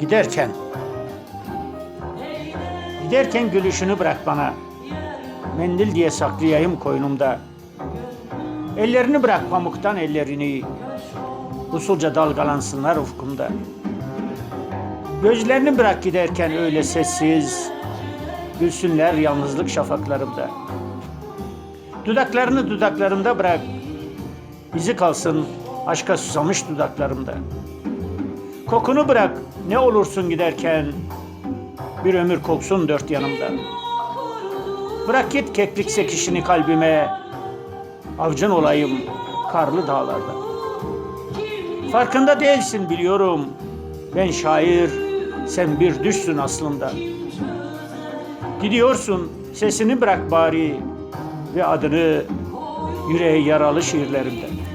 Giderken. Giderken gülüşünü bırak bana. Mendil diye saklayayım koynumda. Ellerini bırak pamuktan ellerini. Usulca dalgalansınlar ufkumda. Gözlerini bırak giderken öyle sessiz. Gülsünler yalnızlık şafaklarımda. Dudaklarını dudaklarımda bırak. İzi kalsın aşka susamış dudaklarımda Kokunu bırak ne olursun giderken. Bir ömür koksun dört yanımda. Bırak git keklik sekişini kalbime. Avcın olayım karlı dağlarda. Farkında değilsin biliyorum. Ben şair sen bir düşsün aslında. Gidiyorsun sesini bırak bari. Ve adını yüreğe yaralı şiirlerimden